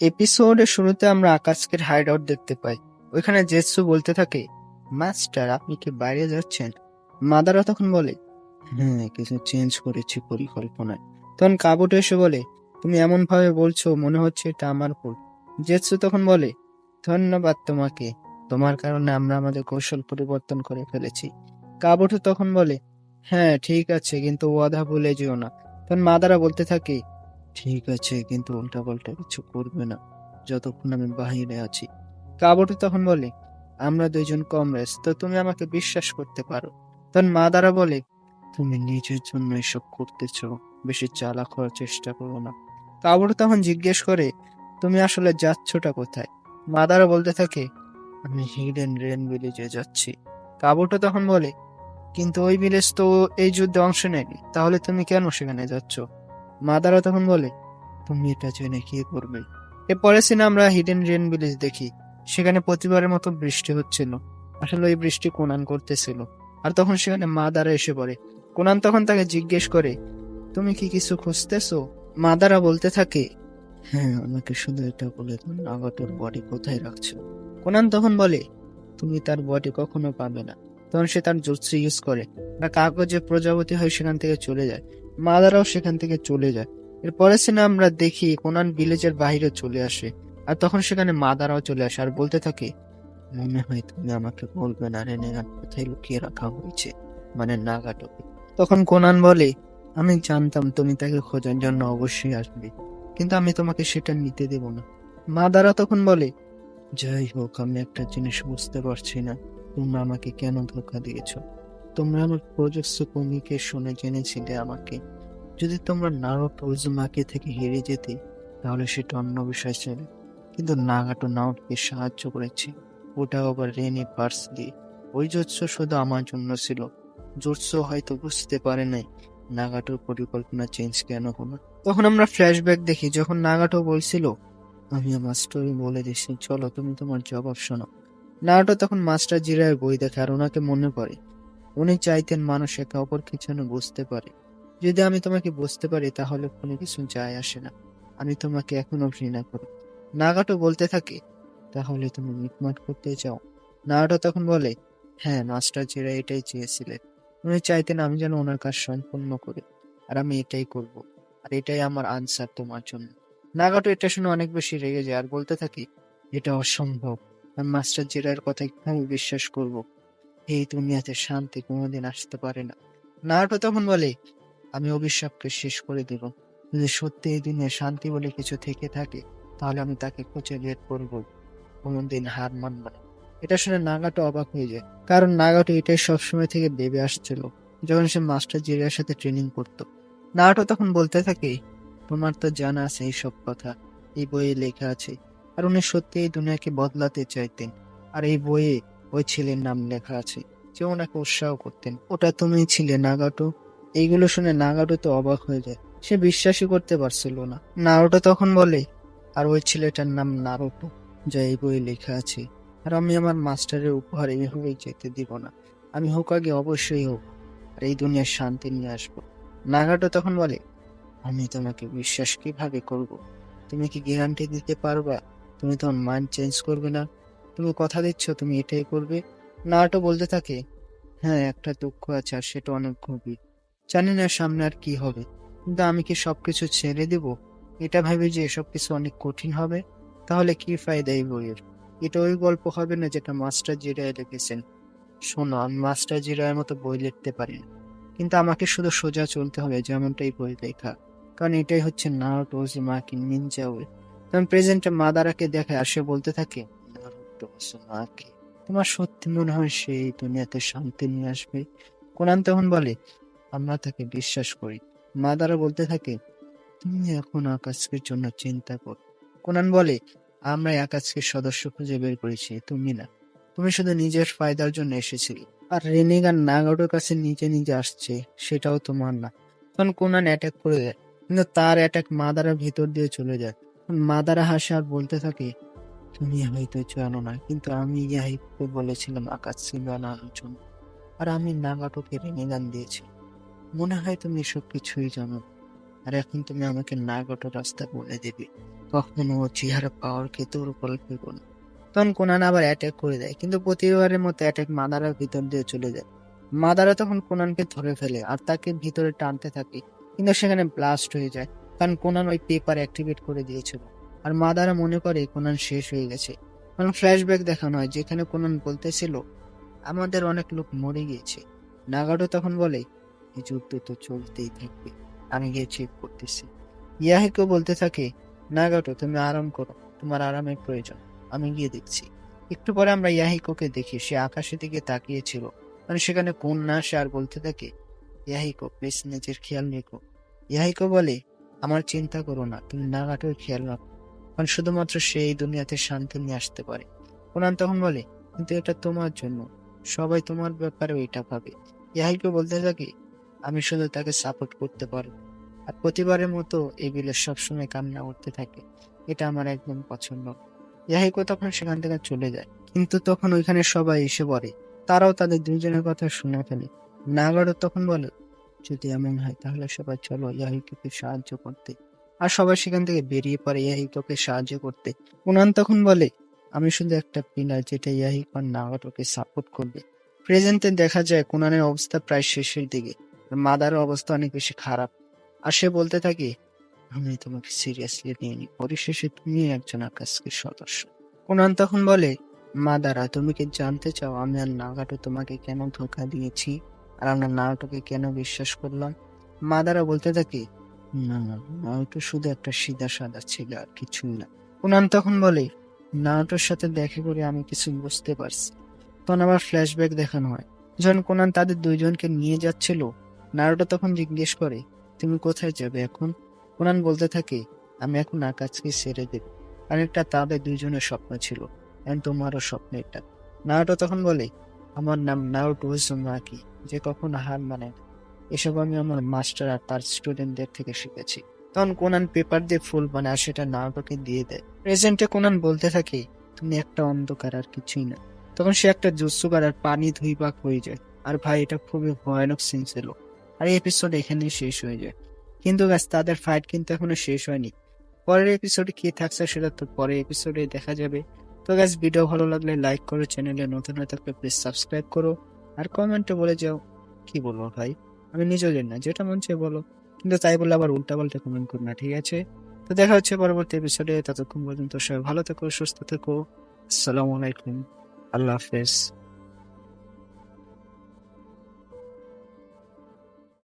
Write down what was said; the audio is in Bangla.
এপিসোডের শুরুতে আমরা আকাশকে হাইড আউট দেখতে পাই। ওইখানে জেসু বলতে থাকে, মাস্টার, আপনি কি বাইরে যাচ্ছেন? মাদারা তখন বলে হ্যাঁ কিছু চেঞ্জ করেছি পরিকল্পনায়। তখন কাবুটো এসে বলে, তুমি এমন ভাবে বলছো, মনে হচ্ছে এটা আমার ভুল। জেসু তখন বলে, ধন্যবাদ তোমাকে। তোমার কারণে আমরা আমাদের কৌশল পরিবর্তন করে ফেলেছি। কাবুটো তখন বলে হ্যাঁ ঠিক আছে, কিন্তু ওয়াদা ভুলে যেও না। তখন মাদারা বলতে থাকে ঠিক আছে, কিন্তু উল্টাপাল্টা কিছু করবে না। যতক্ষণ আমি বাহিরে আছি। কাবুটো তখন বলে, আমরা দুইজন কমরেস তো তুমি আমাকে বিশ্বাস করতে পারো। তখন মাদারা বলে, তুমি নিজের জন্য এসব করতেছ, বেশি চালাক হওয়ার চেষ্টা করো না। কাবুটো তখন জিজ্ঞেস করে, তুমি আসলে যাচ্ছটা কোথায়? মাদারা বলতে থাকে, আমি হিডেন রেন ভিলেজে যাচ্ছি। কাবুটো তখন বলে, কিন্তু ওই ভিলেজ তো এই যুদ্ধে অংশ নেয়নি, তাহলে তুমি কেন সেখানে যাচ্ছ? মাদারা তখন বলে, তুমি এটা জেনে কি করবে? এরপরে সিনে আমরা হিডেন রেন ভিলেজ দেখি। সেখানে প্রতিবারের মতো বৃষ্টি হচ্ছিল। আসলে ওই বৃষ্টি কোনান করতেছিল। আর তখন সেখানে মাদারা এসে পড়ে। কোনান তখন তাকে জিজ্ঞেস করে, তুমি কি কিছু খুঁজতেছো? মাদারা বলতে থাকে হ্যাঁ আমাকে শুধু এটা বলে দাও নাগাটোর বডি কোথায় রাখছো? কোনান তখন বলে, তুমি তার বডি কখনো পাবে না। তখন সে তার জুৎসু ইউজ করে। বা কাগজে প্রজাপতি হয়ে সেখান থেকে চলে যায়। মাদারাও সেখান থেকে চলে যায়। এরপরে সিনে আমরা দেখি কোনান ভিলেজের বাইরে চলে আসে। আর তখন সেখানে মাদারাও চলে আসে। আর বলতে থাকে, মনে হয় তুমি আমাকে বলবে না রেনেগান কোথায় লুকিয়ে রাখা হয়েছে? মানে নাগাটোকে। তখন কোনান বলে, আমি জানতাম তুমি তাকে খোঁজার জন্য অবশ্যই আসবে, কিন্তু আমি তোমাকে সেটা নিতে দেব না। মাদারা তখন বলে, যাই হোক, আমি একটা জিনিস বুঝতে পারছি না। তোমরা আমাকে কেন ধোকা দিয়েছ? তোমরা আমার প্রজেক্ট কমিকে শুনে জেনেছিলে আমাকে। যদি তোমরা নারোটো উজুমাকে থেকে হেরে যেতে, তাহলে সেটা অন্য বিষয় ছিল। কিন্তু নাগাটো নাওটকে সাহায্য করেছে। ওটা আবার রেনি পার্স দিয়ে ওই জোৎস শুধু আমার জন্য ছিল। জোৎস হয়তো বুঝতে পারে নাই নাগাটোর পরিকল্পনা চেঞ্জ কেন হলো। তখন আমরা ফ্ল্যাশব্যাক দেখি, যখন নাগাটো বলছিল, আমি আমার স্টোরি বলে দিচ্ছি চলো তুমি তোমার জবাব শোনো। নাগাটো তখন মাস্টার জিরায় বই দেখে আর ওনাকে মনে পড়ে। উনি চাইতেন মানুষ একে অপরকে যেন বুঝতে পারে। যদি আমি তোমাকে বুঝতে পারি, তাহলে কোনো কিছু যায় আসে না। আমি তোমাকে এখনও ঘৃণা করি। নাগাটো বলতে থাকে, তাহলে তুমি মিটমাট করতে চাও? নাগাটো তখন বলে হ্যাঁ মাস্টার জিরা এটাই চেয়েছিলেন। উনি চাইতেন আমি যেন ওনার কাজ সম্পূর্ণ করি, আর আমি এটাই করব, আর এটাই আমার আনসার তোমার জন্য। নাগাটো এটা শুনে অনেক বেশি রেগে যায় আর বলতে থাকি, এটা অসম্ভব। আমি মাস্টার জিরার কথা কীভাবে বিশ্বাস করব। এই দুনিয়াতে শান্তি কোনোদিন আসতে পারে না। নাগাটো তখন বলে, আমি অভিশাপকে শেষ করে দেব। যদি সত্যি এই দিনে শান্তি বলে কিছু থেকে থাকে, তাহলে আমি তাকে খুঁজে বের করব। কোনোদিন হার মানব না। এটা শুনে নাগাটো অবাক হয়ে যায়। কারণ নাগাটো এটাই সবসময় থেকে ভেবে আসছিল, যখন সে মাস্টার জিরিয়ার সাথে ট্রেনিং করত। নাগাটো তখন বলতে থাকে, তোমার তো জানা আছে এইসব কথা। এই বইয়ে লেখা আছে আর উনি সত্যি এই দুনিয়াকে বদলাতে চাইতেন। আর এই বইয়ে ওই ছেলের নাম লেখা আছে যে ওনাকে উৎসাহ করতেন। ওটা তুমি ছিলে নাগাটো। এইগুলো শুনে নাগাটো তো অবাক হয়ে যায়। সে বিশ্বাসই করতে পারছিল না। নারোটো তখন বলে, আর ওই ছেলেটার নাম নারোটো, যা এই বইয়ে লেখা আছে। আর আমি আমার মাস্টারের উপহার এইভাবেই যেতে দিব না। আমি হোক আগে অবশ্যই হোক, আর এই দুনিয়ার শান্তি নিয়ে আসব। নাগাটো তখন বলে, আমি তোমাকে বিশ্বাস কীভাবে করব? তুমি কি গ্যারান্টি দিতে পারবা? তুমি তোমার মাইন্ড চেঞ্জ করবে না। তুমি কথা দিচ্ছ, তুমি এটাই করবে। নাটো বলতে থাকে হ্যাঁ একটা দুঃখ আছে আর সেটা অনেক গভীর। জানি না সামনে আর কি হবে, কিন্তু আমি কি সবকিছু ছেড়ে দেব? এটা ভাবি যে এসব কিছু অনেক কঠিন হবে, তাহলে কি ফায়দা এই বইয়ের? এটা ওই গল্প হবে না যেটা মাস্টার জিরায় লিখেছেন। শোনো, আমি মাস্টার জিরায়ের মতো বই লিখতে পারি না। কিন্তু আমাকে শুধু সোজা চলতে হবে, যেমনটাই বই লেখা। কারণ এটাই হচ্ছে নাট নারুটো উজুমাকি নিনজা ওয়ে তখন প্রেজেন্টে মাদারাকে দেখে আর সে বলতে থাকে নারুটো উজুমাকি তোমার সত্যি মনে হয় সে এই দুনিয়াতে শান্তি নিয়ে আসবে? কোনান তখন বলে, আমরা তাকে বিশ্বাস করি। মাদারা বলতে থাকে, তুমি এখন আকাশকে জন্য চিন্তা কর। কোনান বলে, আমরা আকাশকে সদস্য খুঁজে বের করেছি, তুমি না। তুমি শুধু নিজের ফায়দার জন্য এসেছিলে। আর রেনিগান নাগাটোর কাছে নিজে নিজে আসছে, সেটাও তোমার না। তখন কোনান অ্যাটাক করে দেয়, কিন্তু তার অ্যাটাক মাদারা ভিতর দিয়ে চলে যায়। মাদারা হাসে আর বলতে থাকে তুমি হয়তো জানো না, কিন্তু আমি ইয়াহিবকে বলেছিলাম আকাশ সিঙ্গা আনার জন্য আর আমি নাগাটোকে রেনিগান দিয়েছি। মনে হয় তুমি এসব কিছুই জানো, আর এখন তুমি আমাকে নাগটো রাস্তা বলে দেবে। কখনো চেহারা পাওয়ার কে তোর গল্প কোনো তখন কোনান আবার অ্যাটাক করে দেয়, কিন্তু প্রতিবারের মতো অ্যাটাক মাদারার ভিতর দিয়ে চলে যায়। মাদারা তখন কোনানকে ধরে ফেলে আর তাকে ভিতরে টানতে থাকে, কিন্তু সেখানে ব্লাস্ট হয়ে যায়। কারণ কোনান ওই পেপার অ্যাক্টিভেট করে দিয়েছিল। আর মাদারা মনে করে কোনান শেষ হয়ে গেছে। কারণ ফ্ল্যাশব্যাক দেখানো হয়, যেখানে কোনান বলতেছিল, আমাদের অনেক লোক মরে গিয়েছে। নাগাডো তখন বলে এই যুদ্ধ তো চলতেই থাকবে, আমি গিয়ে চেক করতেছি। ইয়াহিকো বলতে থাকে নাগাটো তুমি আরাম করো, তোমার আরামের প্রয়োজন, আমি গিয়ে দেখছি। একটু পরে আমরা ইয়াহিকোকে দেখি, সে আকাশের দিকে তাকিয়েছিল। মানে সেখানে কোন না সে আর বলতে থাকে, ইয়াহিকো প্লিজ নিজের খেয়াল রেখো। ইয়াহিকো বলে, আমার চিন্তা করো না, তুমি নাগাটোর খেয়াল রাখো। কারণ শুধুমাত্র সে এই দুনিয়াতে শান্তি নিয়ে আসতে পারে। কোনান তখন বলে, কিন্তু এটা তোমার জন্য। সবাই তোমার ব্যাপারে এটা ভাবে। ইয়াহিকো বলতে থাকে? আমি শুধু তাকে সাপোর্ট করতে পারব আর প্রতিবারের মতো এই বিলে সবসময় কান্না করতে থাকে। এটা আমার একদম পছন্দ। ইয়াহিকো তখন সেখান থেকে চলে যায়। কিন্তু তখন ওইখানে সবাই এসে পড়ে। তারাও তাদের দুজনের কথা শুনে ফেলে। নাগারও তখন বলে, যদি এমন হয় তাহলে সবাই চলো ইয়াহিকোকে সাহায্য করতে। আর সবাই সেখান থেকে বেরিয়ে পড়ে ইয়াহিকোকে সাহায্য করতে। কুনান তখন বলে, আমি শুধু একটা পিলার যেটা ইয়াহিক আর নাগাটোকে সাপোর্ট করবে। প্রেজেন্টে দেখা যায় কুনানের অবস্থা প্রায় শেষের দিকে। আর মাদারও অবস্থা অনেক বেশি খারাপ। আর সে বলতে থাকে, আমি তোমাকে সিরিয়াসলি নিইনি পরিশেষে তুমি একজন আকাশকের সদস্য। কুনান তখন বলে, মাদারা, তুমি কি জানতে চাও আমি আর নাগাটো তোমাকে কেন ধোকা দিয়েছি? আর আমরা নাগাটোকে কেন বিশ্বাস করলাম? মাদারা বলতে থাকে না না শুধু একটা সিধা সাদা ছিল আর কিছুই না। কুনান তখন বলে নাগাটোর সাথে দেখা করে আমি কিছু বুঝতে পারছি। তখন আবার ফ্ল্যাশব্যাক দেখানো হয়। যখন কোনান তাদের দুইজনকে নিয়ে যাচ্ছিল, নারুটো তখন জিজ্ঞেস করে, তুমি কোথায় যাবে এখন? কোনান বলতে থাকে, আমি এখন আকাশকে ছেড়ে দেব। এটা তাদের দুইজনের স্বপ্ন ছিল এখন তোমারও স্বপ্ন এটা। নারুটো তখন বলে, আমার নাম নারুটো উজুমাকি যে কখনো হার মানে না। এসব আমি আমার মাস্টার আর তার স্টুডেন্টদের থেকে শিখেছি। তখন কোনান পেপার দিয়ে ফুল বানায় সেটা নারুটোকে দিয়ে দেয়। প্রেজেন্টে কোনান বলতে থাকে, তুমি একটা অন্ধকার আর কিছুই না। তখন সে একটা জুসু আর পানি ধুই পাক হয়ে যায়। আর ভাই, এটা খুবই ভয়ানক সিন ছিল। আর এই এপিসোড এখানেই শেষ হয়ে যায়। কিন্তু গাছ তাদের ফাইট কিন্তু এখনও শেষ হয়নি। পরের এপিসোডে কি থাকছে সেটা তো পরের এপিসোডে দেখা যাবে। তো গাছ ভিডিও ভালো লাগলে লাইক করো চ্যানেলে নতুন হয়ে থাকলে প্লিজ সাবস্ক্রাইব করো। আর কমেন্টে বলে যাও, কি বলব ভাই? আমি নিজেও জানি না, যেটা মন চেয়ে বলো। কিন্তু তাই বলে আবার উল্টা পাল্টা কমেন্ট করো না, ঠিক আছে? তো দেখা হচ্ছে পরবর্তী এপিসোডে ততক্ষণ পর্যন্ত সবাই ভালো থেকো, সুস্থ থেকো। আসসালামু আলাইকুম। আল্লাহ হাফেজ।